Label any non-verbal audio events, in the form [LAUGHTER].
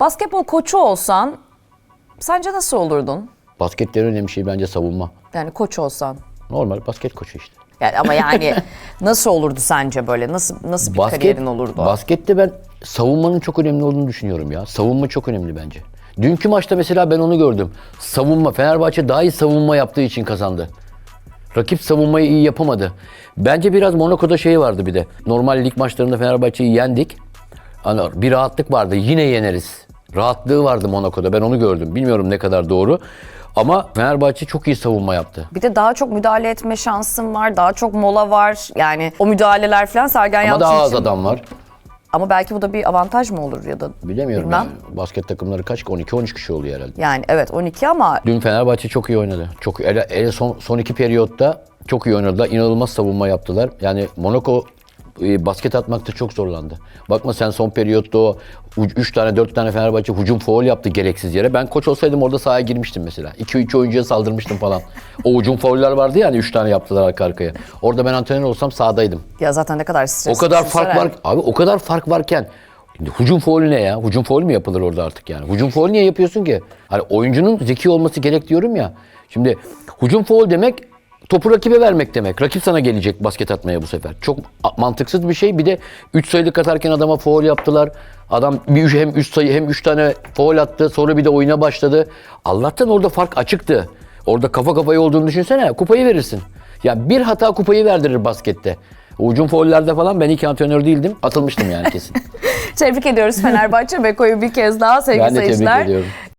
Basketbol koçu olsan sence nasıl olurdun? Basketlerin önemli şey bence savunma. Yani koç olsan. Normal basket koçu işte. Yani ama yani [LAUGHS] nasıl olurdu sence böyle? Nasıl nasıl bir kariyerin olurdu? Baskette ben savunmanın çok önemli olduğunu düşünüyorum ya. Savunma çok önemli bence. Dünkü maçta mesela ben onu gördüm. Savunma, Fenerbahçe daha iyi savunma yaptığı için kazandı. Rakip savunmayı iyi yapamadı. Bence biraz Monaco'da şey vardı bir de. Normal lig maçlarında Fenerbahçe'yi yendik. Hani bir rahatlık vardı. Yine yeneriz. Rahatlığı vardı Monaco'da. Ben onu gördüm. Bilmiyorum ne kadar doğru. Ama Fenerbahçe çok iyi savunma yaptı. Bir de daha çok müdahale etme şansın var, daha çok mola var. Yani o müdahaleler falan Sergen Ama Yalçın daha az için- adam var. Ama belki bu da bir avantaj mı olur ya da Bilemiyorum bilmem. yani. Basket takımları kaç? 12-13 kişi oluyor herhalde. Yani evet 12 ama Dün Fenerbahçe çok iyi oynadı. Çok ele, ele son, son iki periyotta çok iyi oynadılar. İnanılmaz savunma yaptılar. Yani Monaco basket atmakta çok zorlandı. Bakma sen son periyotta o 3 tane 4 tane Fenerbahçe hücum foul yaptı gereksiz yere. Ben koç olsaydım orada sahaya girmiştim mesela. 2-3 oyuncuya saldırmıştım falan. o hücum fauller vardı ya hani 3 tane yaptılar arka arkaya. Orada ben antrenör olsam sahadaydım. ya zaten ne kadar stresli. O kadar fark düşünsene. var. Abi o kadar fark varken Şimdi hücum faulü ne ya? Hücum faulü mü yapılır orada artık yani? Hücum faulü niye yapıyorsun ki? Hani oyuncunun zeki olması gerek diyorum ya. Şimdi hücum faul demek topu rakibe vermek demek. Rakip sana gelecek basket atmaya bu sefer. Çok mantıksız bir şey. Bir de 3 sayılık atarken adama faul yaptılar. Adam bir üç- hem 3 sayı hem 3 tane faul attı. Sonra bir de oyuna başladı. Allah'tan orada fark açıktı. Orada kafa kafaya olduğunu düşünsene. Kupayı verirsin. Ya bir hata kupayı verdirir baskette. Ucum faullerde falan ben ilk antrenör değildim. Atılmıştım yani kesin. [LAUGHS] Tebrik ediyoruz Fenerbahçe Beko'yu bir kez daha sevgili ben de tebrik seyirciler. ediyorum.